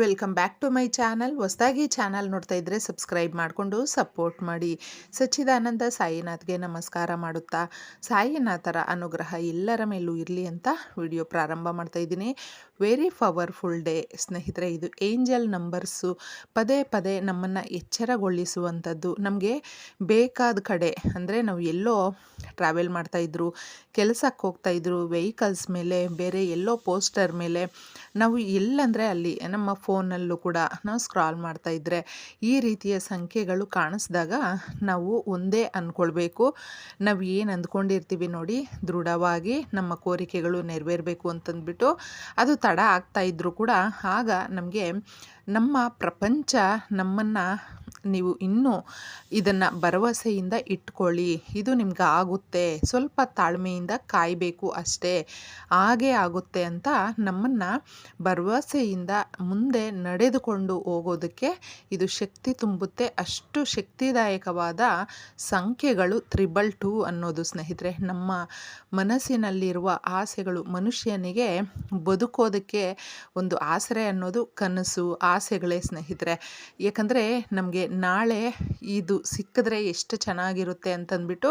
Welcome back to my channel. ಹೊಸದಾಗಿ channel ನೋಡ್ತಾ ಇದ್ದರೆ ಸಬ್ಸ್ಕ್ರೈಬ್ ಮಾಡಿಕೊಂಡು ಸಪೋರ್ಟ್ ಮಾಡಿ. ಸಚ್ಚಿದಾನಂದ ಸಾಯಿನಾಥ್ಗೆ ನಮಸ್ಕಾರ ಮಾಡುತ್ತಾ. ಸಾಯಿನಾಥರ ಅನುಗ್ರಹ ಎಲ್ಲರ ಮೇಲೂ ಇರಲಿ ಅಂತ ವಿಡಿಯೋ ಪ್ರಾರಂಭ ಮಾಡ್ತಾ ಇದ್ದೀನಿ. Very powerful day. ಸ್ನೇಹಿತರೆ, ಇದು ಏಂಜಲ್ ನಂಬರ್ಸು. ಪದೇ ಪದೇ ನಮ್ಮನ್ನು ಎಚ್ಚರಗೊಳಿಸುವಂಥದ್ದು. ನಮಗೆ ಬೇಕಾದ ಕಡೆ, ಅಂದರೆ ನಾವು ಎಲ್ಲೋ ಟ್ರಾವೆಲ್ ಮಾಡ್ತಾಯಿದ್ರು ಕೆಲಸಕ್ಕೆ ಹೋಗ್ತಾಯಿದ್ರು ವೆಹಿಕಲ್ಸ್ ಮೇಲೆ, ಬೇರೆ ಎಲ್ಲೋ ಪೋಸ್ಟರ್ ಮೇಲೆ, ನಾವು ಎಲ್ಲಂದರೆ ಅಲ್ಲಿ ನಮ್ಮ ಫೋನಲ್ಲೂ ಕೂಡ ನಾವು ಸ್ಕ್ರಾಲ್ ಮಾಡ್ತಾ ಇದ್ದರೆ ಈ ರೀತಿಯ ಸಂಖ್ಯೆಗಳು ಕಾಣಿಸಿದಾಗ ನಾವು ಒಂದೇ ಅಂದ್ಕೊಳ್ಬೇಕು. ನಾವು ಏನು ಅಂದ್ಕೊಂಡಿರ್ತೀವಿ ನೋಡಿ, ದೃಢವಾಗಿ ನಮ್ಮ ಕೋರಿಕೆಗಳು ನೆರವೇರಬೇಕು ಅಂತಂದ್ಬಿಟ್ಟು ಅದು ತಡ ಆಗ್ತಾ ಇದ್ದರೂ ಕೂಡ ಆಗ ನಮಗೆ ನಮ್ಮ ಪ್ರಪಂಚ ನಮ್ಮನ್ನು ನೀವು ಇನ್ನೂ ಇದನ್ನು ಭರವಸೆಯಿಂದ ಇಟ್ಕೊಳ್ಳಿ. ಇದು ನಿಮ್ಗೆ ಆಗುತ್ತೆ. ಸ್ವಲ್ಪ ತಾಳ್ಮೆಯಿಂದ ಕಾಯಬೇಕು ಅಷ್ಟೇ. ಹಾಗೆ ಆಗುತ್ತೆ ಅಂತ ನಮ್ಮನ್ನು ಭರವಸೆಯಿಂದ ಮುಂದೆ ನಡೆದುಕೊಂಡು ಹೋಗೋದಕ್ಕೆ ಇದು ಶಕ್ತಿ ತುಂಬುತ್ತೆ. ಅಷ್ಟು ಶಕ್ತಿದಾಯಕವಾದ ಸಂಖ್ಯೆಗಳು ತ್ರಿಬಲ್ ಟೂ ಅನ್ನೋದು ಸ್ನೇಹಿತರೆ, ನಮ್ಮ ಮನಸ್ಸಿನಲ್ಲಿರುವ ಆಸೆಗಳು ಮನುಷ್ಯನಿಗೆ ಬದುಕೋದಕ್ಕೆ ಒಂದು ಆಸರೆ ಅನ್ನೋದು ಕನಸು, ಆಸೆಗಳೇ ಸ್ನೇಹಿತರೆ. ಯಾಕಂದರೆ ನಮಗೆ ನಾಳೆ ಇದು ಸಿಕ್ಕಿದ್ರೆ ಎಷ್ಟು ಚೆನ್ನಾಗಿರುತ್ತೆ ಅಂತಂದ್ಬಿಟ್ಟು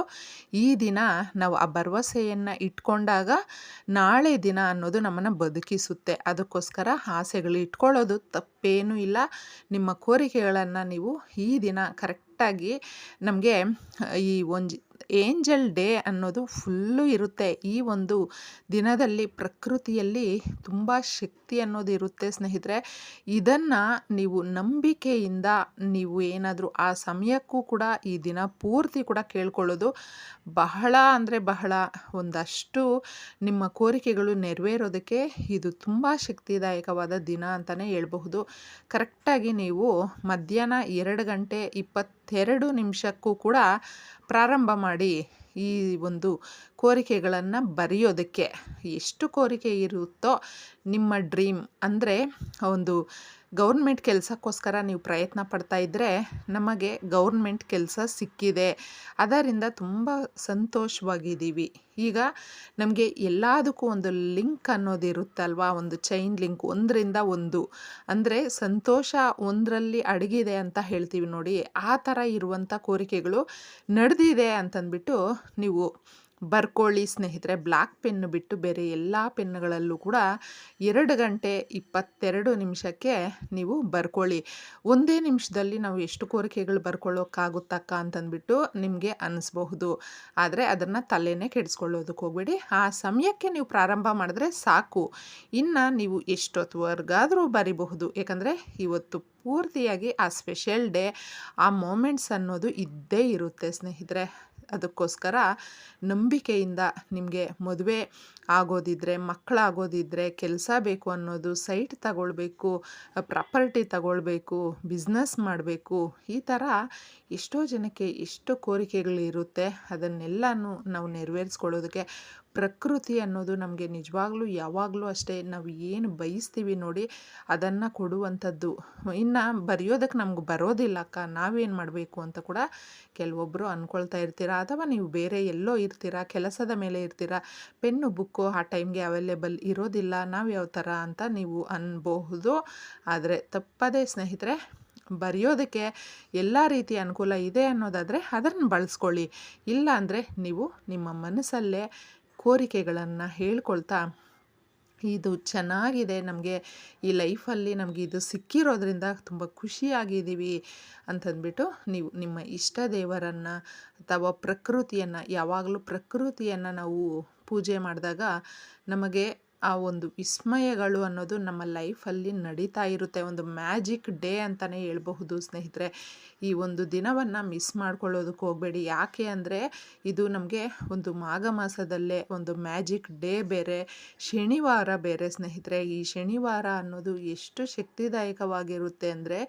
ಈ ದಿನ ನಾವು ಆ ಭರವಸೆಯನ್ನು ಇಟ್ಕೊಂಡಾಗ ನಾಳೆ ದಿನ ಅನ್ನೋದು ನಮ್ಮನ್ನು ಬದುಕಿಸುತ್ತೆ. ಅದಕ್ಕೋಸ್ಕರ ಆಸೆಗಳು ಇಟ್ಕೊಳ್ಳೋದು ತಪ್ಪೇನೂ ಇಲ್ಲ. ನಿಮ್ಮ ಕೋರಿಕೆಗಳನ್ನು ನೀವು ಈ ದಿನ ಕರೆಕ್ಟಾಗಿ ನಮಗೆ ಈ ಒಂದು ಏಂಜಲ್ ಡೇ ಅನ್ನೋದು ಫುಲ್ಲು ಇರುತ್ತೆ. ಈ ಒಂದು ದಿನದಲ್ಲಿ ಪ್ರಕೃತಿಯಲ್ಲಿ ತುಂಬ ಶಕ್ತಿ ಅನ್ನೋದು ಇರುತ್ತೆ ಸ್ನೇಹಿತರೆ. ಇದನ್ನು ನೀವು ನಂಬಿಕೆಯಿಂದ ನೀವು ಏನಾದರೂ ಆ ಸಮಯಕ್ಕೂ ಕೂಡ ಈ ದಿನ ಪೂರ್ತಿ ಕೂಡ ಕೇಳ್ಕೊಳ್ಳೋದು. ಬಹಳ ಅಂದರೆ ಬಹಳ ಒಂದಷ್ಟು ನಿಮ್ಮ ಕೋರಿಕೆಗಳು ನೆರವೇರೋದಕ್ಕೆ ಇದು ತುಂಬ ಶಕ್ತಿದಾಯಕವಾದ ದಿನ ಅಂತಲೇ ಹೇಳ್ಬಹುದು. ಕರೆಕ್ಟಾಗಿ ನೀವು ಮಧ್ಯಾಹ್ನ ಎರಡು ಗಂಟೆ ಇಪ್ಪತ್ತೆರಡು ನಿಮಿಷಕ್ಕೂ ಕೂಡ ಪ್ರಾರಂಭ ಮಾಡಿ ಈ ಒಂದು ಕೋರಿಕೆಗಳನ್ನು ಬರೆಯೋದಕ್ಕೆ ಎಷ್ಟು ಕೋರಿಕೆ ಇರುತ್ತೋ ನಿಮ್ಮ ಡ್ರೀಮ್. ಅಂದರೆ ಒಂದು ಗೌರ್ಮೆಂಟ್ ಕೆಲಸಕ್ಕೋಸ್ಕರ ನೀವು ಪ್ರಯತ್ನ ಪಡ್ತಾ ಇದ್ದರೆ ನಮಗೆ ಗೌರ್ಮೆಂಟ್ ಕೆಲಸ ಸಿಕ್ಕಿದೆ. ಅದರಿಂದ ತುಂಬ ಸಂತೋಷವಾಗಿದ್ದೀವಿ. ಈಗ ನಮಗೆ ಎಲ್ಲದಕ್ಕೂ ಒಂದು ಲಿಂಕ್ ಅನ್ನೋದಿರುತ್ತಲ್ವಾ? ಒಂದು ಚೈನ್ ಲಿಂಕ್ ಒಂದರಿಂದ ಒಂದು. ಅಂದರೆ ಸಂತೋಷ ಒಂದರಲ್ಲಿ ಅಡಗಿದೆ ಅಂತ ಹೇಳ್ತೀವಿ ನೋಡಿ. ಆ ಥರ ಇರುವಂಥ ಕೋರಿಕೆಗಳು ನಡೆದಿದೆ ಅಂತಂದ್ಬಿಟ್ಟು ನೀವು ಬರ್ಕೊಳ್ಳಿ ಸ್ನೇಹಿತರೆ. ಬ್ಲ್ಯಾಕ್ ಪೆನ್ನು ಬಿಟ್ಟು ಬೇರೆ ಎಲ್ಲ ಪೆನ್ನುಗಳಲ್ಲೂ ಕೂಡ ಎರಡು ಗಂಟೆ ಇಪ್ಪತ್ತೆರಡು ನಿಮಿಷಕ್ಕೆ ನೀವು ಬರ್ಕೊಳ್ಳಿ. ಒಂದೇ ನಿಮಿಷದಲ್ಲಿ ನಾವು ಎಷ್ಟು ಕೋರಿಕೆಗಳು ಬರ್ಕೊಳ್ಳೋಕ್ಕಾಗುತ್ತಕ್ಕ ಅಂತಂದ್ಬಿಟ್ಟು ನಿಮಗೆ ಅನ್ನಿಸ್ಬಹುದು ಆದರೆ ಅದನ್ನು ತಲೆನೇ ಕೆಡಿಸ್ಕೊಳ್ಳೋದಕ್ಕೆ ಹೋಗ್ಬೇಡಿ. ಆ ಸಮಯಕ್ಕೆ ನೀವು ಪ್ರಾರಂಭ ಮಾಡಿದ್ರೆ ಸಾಕು. ಇನ್ನು ನೀವು ಎಷ್ಟೊತ್ತುವರೆಗಾದರೂ ಬರಿಬಹುದು. ಯಾಕಂದರೆ ಇವತ್ತು ಪೂರ್ತಿಯಾಗಿ ಆ ಸ್ಪೆಷಲ್ ಡೇ, ಆ ಮೂಮೆಂಟ್ಸ್ ಅನ್ನೋದು ಇದ್ದೇ ಇರುತ್ತೆ ಸ್ನೇಹಿತರೆ. ಅದಕ್ಕೋಸ್ಕರ ನಂಬಿಕೆಯಿಂದ ನಿಮಗೆ ಮದುವೆ ಆಗೋದಿದ್ದರೆ ಮಕ್ಕಳಾಗೋದಿದ್ದರೆ ಕೆಲಸ ಬೇಕು ಅನ್ನೋದು, ಸೈಟ್ ತಗೊಳ್ಬೇಕು, ಪ್ರಾಪರ್ಟಿ ತಗೊಳ್ಬೇಕು, ಬಿಸ್ನೆಸ್ ಮಾಡಬೇಕು, ಈ ಥರ ಎಷ್ಟೋ ಜನಕ್ಕೆ ಎಷ್ಟು ಕೋರಿಕೆಗಳಿರುತ್ತೆ ಅದನ್ನೆಲ್ಲನೂ ನಾವು ನೆರವೇರಿಸ್ಕೊಳ್ಳೋದಕ್ಕೆ ಪ್ರಕೃತಿ ಅನ್ನೋದು ನಮಗೆ ನಿಜವಾಗ್ಲೂ ಯಾವಾಗಲೂ ಅಷ್ಟೇ. ನಾವು ಏನು ಬಯಸ್ತೀವಿ ನೋಡಿ ಅದನ್ನು ಕೊಡುವಂಥದ್ದು. ಇನ್ನು ಬರೆಯೋದಕ್ಕೆ ನಮ್ಗೆ ಬರೋದಿಲ್ಲ ಅಕ್ಕ. ನಾವೇನು ಮಾಡಬೇಕು ಅಂತ ಕೂಡ ಕೆಲವೊಬ್ಬರು ಅಂದ್ಕೊಳ್ತಾ ಇರ್ತೀರ? ಅಥವಾ ನೀವು ಬೇರೆ ಎಲ್ಲೋ ಇರ್ತೀರಾ? ಕೆಲಸದ ಮೇಲೆ ಇರ್ತೀರಾ? ಪೆನ್ನು, ಬುಕ್ಕು ಆ ಟೈಮ್ಗೆ ಅವೈಲೇಬಲ್ ಇರೋದಿಲ್ಲ. ನಾವು ಯಾವ ಥರ ಅಂತ ನೀವು ಅನ್ಬಹುದು. ಆದರೆ ತಪ್ಪದೇ ಸ್ನೇಹಿತರೆ ಬರೆಯೋದಕ್ಕೆ ಎಲ್ಲ ರೀತಿಯ ಅನುಕೂಲ ಇದೆ ಅನ್ನೋದಾದರೆ ಅದನ್ನು ಬಳಸ್ಕೊಳ್ಳಿ. ಇಲ್ಲ ಅಂದರೆ ನೀವು ನಿಮ್ಮ ಮನಸ್ಸಲ್ಲೇ ಕೋರಿಕೆಗಳನ್ನು ಹೇಳ್ಕೊಳ್ತಾ ಇದು ಚೆನ್ನಾಗಿದೆ, ನಮಗೆ ಈ ಲೈಫಲ್ಲಿ ನಮಗೆ ಇದು ಸಿಕ್ಕಿರೋದ್ರಿಂದ ತುಂಬ ಖುಷಿಯಾಗಿದ್ದೀವಿ ಅಂತಂದ್ಬಿಟ್ಟು ನೀವು ನಿಮ್ಮ ಇಷ್ಟ ದೇವರನ್ನು ಅಥವಾ ಪ್ರಕೃತಿಯನ್ನು ಯಾವಾಗಲೂ ಪ್ರಕೃತಿಯನ್ನು ನಾವು ಪೂಜೆ ಮಾಡಿದಾಗ ನಮಗೆ ಆ ಒಂದು ವಿಸ್ಮಯಗಳು ಅನ್ನೋದು ನಮ್ಮ ಲೈಫಲ್ಲಿ ನಡೀತಾ ಇರುತ್ತೆ. ಒಂದು ಮ್ಯಾಜಿಕ್ ಡೇ ಅಂತಲೇ ಹೇಳ್ಬಹುದು ಸ್ನೇಹಿತರೆ. ಈ ಒಂದು ದಿನವನ್ನು ಮಿಸ್ ಮಾಡ್ಕೊಳ್ಳೋದಕ್ಕೆ ಹೋಗಬೇಡಿ. ಯಾಕೆ ಅಂದರೆ ಇದು ನಮಗೆ ಒಂದು ಮಾಘ ಮಾಸದಲ್ಲೇ ಒಂದು ಮ್ಯಾಜಿಕ್ ಡೇ ಬೇರೆ, ಶನಿವಾರ ಬೇರೆ ಸ್ನೇಹಿತರೆ. ಈ ಶನಿವಾರ ಅನ್ನೋದು ಎಷ್ಟು ಶಕ್ತಿದಾಯಕವಾಗಿರುತ್ತೆ ಅಂದರೆ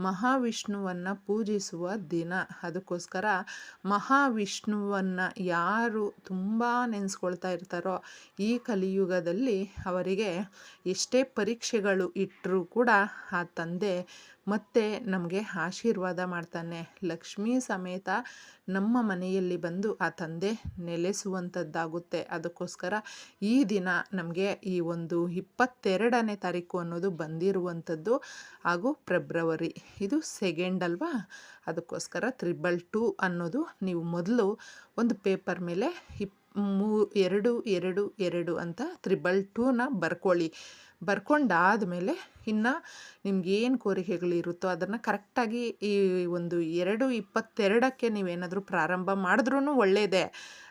ಮಹಾವಿಷ್ಣುವನ್ನು ಪೂಜಿಸುವ ದಿನ. ಅದಕ್ಕೋಸ್ಕರ ಮಹಾವಿಷ್ಣುವನ್ನು ಯಾರು ತುಂಬ ನೆನೆಸ್ಕೊಳ್ತಾ ಇರ್ತಾರೋ ಈ ಕಲಿಯುಗದಲ್ಲಿ ಅವರಿಗೆ ಎಷ್ಟೇ ಪರೀಕ್ಷೆಗಳು ಇಟ್ಟರೂ ಕೂಡ ಆ ತಂದೆ ಮತ್ತೆ ನಮಗೆ ಆಶೀರ್ವಾದ ಮಾಡ್ತಾನೆ. ಲಕ್ಷ್ಮೀ ಸಮೇತ ನಮ್ಮ ಮನೆಯಲ್ಲಿ ಬಂದು ಆ ತಂದೆ ನೆಲೆಸುವಂಥದ್ದಾಗುತ್ತೆ. ಅದಕ್ಕೋಸ್ಕರ ಈ ದಿನ ನಮಗೆ ಈ ಒಂದು ಇಪ್ಪತ್ತೆರಡನೇ ತಾರೀಕು ಅನ್ನೋದು ಬಂದಿರುವಂಥದ್ದು ಹಾಗೂ ಫೆಬ್ರವರಿ. ಇದು ಸೆಕೆಂಡ್ ಅಲ್ವಾ? ಅದಕ್ಕೋಸ್ಕರ ತ್ರಿಬಲ್ ಟು ಅನ್ನೋದು ನೀವು ಮೊದಲು ಒಂದು ಪೇಪರ್ ಮೇಲೆ ಇಪ್ ಮೂ, ಎರಡು ಎರಡು ಎರಡು ಅಂತ ತ್ರಿಬಲ್ ಟೂನ ಬರ್ಕೊಳ್ಳಿ. ಬರ್ಕೊಂಡಾದಮೇಲೆ ಇನ್ನು ನಿಮ್ಗೇನು ಕೋರಿಕೆಗಳಿರುತ್ತೋ ಅದನ್ನು ಕರೆಕ್ಟಾಗಿ ಈ ಒಂದು ಎರಡು ಇಪ್ಪತ್ತೆರಡಕ್ಕೆ ನೀವೇನಾದರೂ ಪ್ರಾರಂಭ ಮಾಡಿದ್ರೂ ಒಳ್ಳೆಯದೇ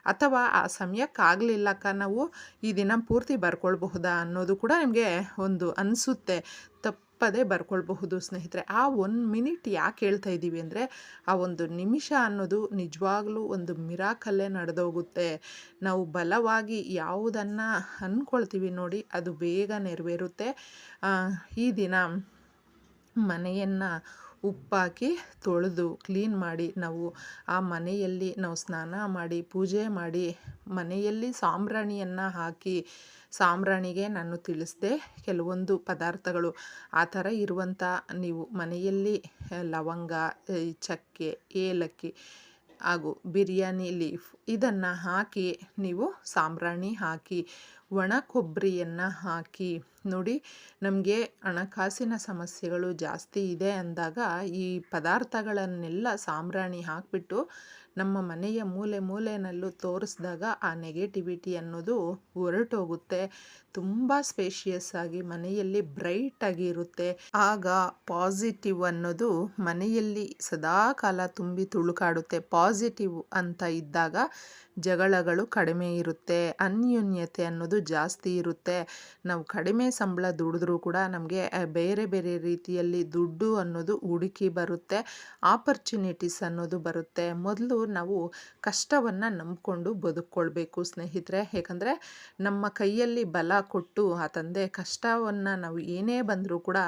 ಅಥವಾ ಆ ಸಮಯಕ್ಕಾಗಲಿಲ್ಲಕ್ಕ ನಾವು ಈ ದಿನ ಪೂರ್ತಿ ಬರ್ಕೊಳ್ಬಹುದಾ ಅನ್ನೋದು ಕೂಡ ನಿಮಗೆ ಒಂದು ಅನಿಸುತ್ತೆ. ತಪ್ಪದೇ ಬರ್ಕೊಳ್ಬಹುದು, ಸ್ನೇಹಿತರೆ. ಆ ಒಂದು ಮಿನಿಟ್ ಯಾಕೆ ಹೇಳ್ತಾ ಇದ್ದೀವಿ ಅಂದರೆ, ಆ ಒಂದು ನಿಮಿಷ ಅನ್ನೋದು ನಿಜವಾಗ್ಲೂ ಒಂದು ಮಿರಾಕಲ್ಲೇ ನಡೆದೋಗುತ್ತೆ. ನಾವು ಬಲವಾಗಿ ಯಾವುದನ್ನು ಅಂದ್ಕೊಳ್ತೀವಿ ನೋಡಿ, ಅದು ಬೇಗ ನೆರವೇರುತ್ತೆ. ಈ ದಿನ ಮನೆಯನ್ನು ಉಪ್ಪಾಕಿ ತೊಳೆದು ಕ್ಲೀನ್ ಮಾಡಿ ನಾವು ಆ ಮನೆಯಲ್ಲಿ ನಾವು ಸ್ನಾನ ಮಾಡಿ, ಪೂಜೆ ಮಾಡಿ ಮನೆಯಲ್ಲಿ ಸಾಂಬ್ರಾಣಿಯನ್ನು ಹಾಕಿ, ಸಾಂಬ್ರಾಣಿಗೆ ನಾನು ತಿಳಿಸಿದೆ ಕೆಲವೊಂದು ಪದಾರ್ಥಗಳು. ಆ ಥರ ಇರುವಂಥ ನೀವು ಮನೆಯಲ್ಲಿ ಲವಂಗ ಚಕ್ಕೆ, ಏಲಕ್ಕಿ ಹಾಗೂ ಬಿರಿಯಾನಿ ಲೀಫ್. ಇದನ್ನು ಹಾಕಿ ನೀವು ಸಾಂಬ್ರಾಣಿ ಹಾಕಿ, ಒಣ ಕೊಬ್ಬರಿಯನ್ನು ಹಾಕಿ ನೋಡಿ, ನಮಗೆ ಹಣಕಾಸಿನ ಸಮಸ್ಯೆಗಳು ಜಾಸ್ತಿ ಇದೆ ಅಂದಾಗ ಈ ಪದಾರ್ಥಗಳನ್ನೆಲ್ಲ ಸಾಂಬ್ರಾಣಿ ಹಾಕಿಬಿಟ್ಟು ನಮ್ಮ ಮನೆಯ ಮೂಲೆ ಮೂಲೆಯಲ್ಲೂ ತೋರಿಸಿದಾಗ ಆ ನೆಗೆಟಿವಿಟಿ ಅನ್ನೋದು ಹೊರಟೋಗುತ್ತೆ. ತುಂಬ ಸ್ಪೇಷಿಯಸ್ ಆಗಿ ಮನೆಯಲ್ಲಿ ಬ್ರೈಟ್ ಆಗಿ ಇರುತ್ತೆ. ಆಗ ಪಾಸಿಟಿವ್ ಅನ್ನೋದು ಮನೆಯಲ್ಲಿ ಸದಾ ಕಾಲ ತುಂಬಿ ತುಳುಕಾಡುತ್ತೆ. ಪಾಸಿಟಿವ್ ಅಂತ ಇದ್ದಾಗ ಜಗಳಗಳು ಕಡಿಮೆ ಇರುತ್ತೆ. ಅನ್ಯೂನ್ಯತೆ ಅನ್ನೋದು ಜಾಸ್ತಿ ಇರುತ್ತೆ. ನಾವು ಕಡಿಮೆ ಸಂಬಳ ದುಡಿದ್ರೂ ಕೂಡ ನಮಗೆ ಬೇರೆ ಬೇರೆ ರೀತಿಯಲ್ಲಿ ದುಡ್ಡು ಅನ್ನೋದು ಹುಡುಕಿ ಬರುತ್ತೆ. ಆಪರ್ಚುನಿಟೀಸ್ ಅನ್ನೋದು ಬರುತ್ತೆ. ಮೊದಲು ನಾವು ಕಷ್ಟವನ್ನು ನಂಬಿಕೊಂಡು ಬದುಕೊಳ್ಬೇಕು ಸ್ನೇಹಿತರೆ. ಏಕೆಂದರೆ ನಮ್ಮ ಕೈಯಲ್ಲಿ ಬಲ ಕೊಟ್ಟು ಆ ತಂದೆ ಕಷ್ಟವನ್ನು ನಾವು ಏನೇ ಬಂದರೂ ಕೂಡ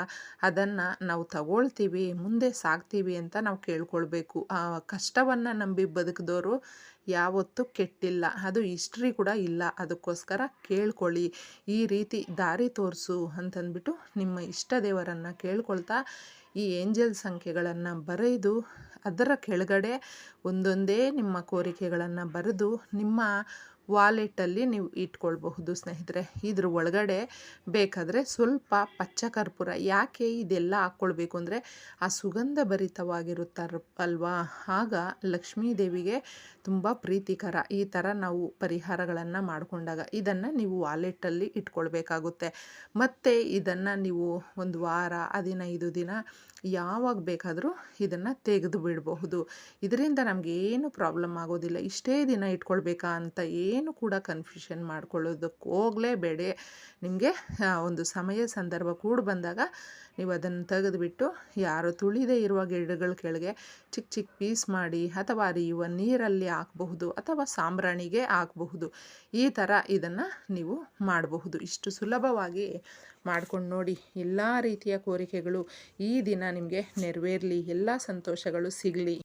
ಅದನ್ನು ನಾವು ತಗೊಳ್ತೀವಿ, ಮುಂದೆ ಸಾಗ್ತೀವಿ ಅಂತ ನಾವು ಕೇಳ್ಕೊಳ್ಬೇಕು. ಆ ಕಷ್ಟವನ್ನು ನಂಬಿ ಬದುಕಿದವರು ಯಾವತ್ತೂ ಕೆಟ್ಟಿಲ್ಲ. ಅದು ಹಿಸ್ಟ್ರಿ ಕೂಡ ಇಲ್ಲ. ಅದಕ್ಕೋಸ್ಕರ ಕೇಳ್ಕೊಳ್ಳಿ. ಈ ರೀತಿ ದಾರಿ ತೋರಿಸು ಅಂತಂದ್ಬಿಟ್ಟು ನಿಮ್ಮ ಇಷ್ಟ ದೇವರನ್ನು ಕೇಳ್ಕೊಳ್ತಾ ಈ ಏಂಜಲ್ ಸಂಖ್ಯೆಗಳನ್ನು ಬರೆದು ಅದರ ಕೆಳಗಡೆ ಒಂದೊಂದೇ ನಿಮ್ಮ ಕೋರಿಕೆಗಳನ್ನು ಬರೆದು ನಿಮ್ಮ ವಾಲೆಟಲ್ಲಿ ನೀವು ಇಟ್ಕೊಳ್ಬಹುದು, ಸ್ನೇಹಿತರೆ. ಇದ್ರ ಒಳಗಡೆ ಬೇಕಾದರೆ ಸ್ವಲ್ಪ ಪಚ್ಚ ಕರ್ಪೂರ. ಯಾಕೆ ಇದೆಲ್ಲ ಹಾಕ್ಕೊಳ್ಬೇಕು ಅಂದರೆ ಆ ಸುಗಂಧ ಭರಿತವಾಗಿರುತ್ತಾರ ಅಲ್ವಾ ಆಗ ಲಕ್ಷ್ಮೀ ದೇವಿಗೆ ತುಂಬ ಪ್ರೀತಿಕರ ಈ ಥರ ನಾವು ಪರಿಹಾರಗಳನ್ನು ಮಾಡಿಕೊಂಡಾಗ ಇದನ್ನು ನೀವು ವಾಲೆಟಲ್ಲಿ ಇಟ್ಕೊಳ್ಬೇಕಾಗುತ್ತೆ. ಮತ್ತು ಇದನ್ನು ನೀವು ಒಂದು ವಾರ, ಹದಿನೈದು ದಿನ ಯಾವಾಗ ಬೇಕಾದರೂ ಇದನ್ನು ತೆಗೆದು ಬಿಡಬಹುದು. ಇದರಿಂದ ನಮಗೆ ಏನು ಪ್ರಾಬ್ಲಮ್ ಆಗೋದಿಲ್ಲ. ಇಷ್ಟೇ ದಿನ ಇಟ್ಕೊಳ್ಬೇಕಾ ಅಂತ ಏನು ಕೂಡ ಕನ್ಫ್ಯೂಷನ್ ಮಾಡ್ಕೊಳ್ಳೋದಕ್ಕೆ ಹೋಗಲೇಬೇಡಿ. ನಿಮಗೆ ಒಂದು ಸಮಯ ಸಂದರ್ಭ ಕೂಡ ಬಂದಾಗ ನೀವು ಅದನ್ನು ತೆಗೆದುಬಿಟ್ಟು ಯಾರು ತುಳಿದೇ ಇರುವ ಗಿಡಗಳ ಕೆಳಗೆ ಚಿಕ್ಕ ಚಿಕ್ಕ ಪೀಸ್ ಮಾಡಿ ಅಥವಾ ಅರಿಯುವ ನೀರಲ್ಲಿ ಹಾಕಬಹುದು ಅಥವಾ ಸಾಂಬ್ರಾಣಿಗೆ ಹಾಕಬಹುದು. ಈ ಥರ ಇದನ್ನು ನೀವು ಮಾಡಬಹುದು. ಇಷ್ಟು ಸುಲಭವಾಗಿ ಮಾಡ್ಕೊಂಡು ನೋಡಿ. ಎಲ್ಲ ರೀತಿಯ ಕೋರಿಕೆಗಳು ಈ ದಿನ ನಿಮಗೆ ನೆರವೇರಲಿ. ಎಲ್ಲ ಸಂತೋಷಗಳು ಸಿಗಲಿ.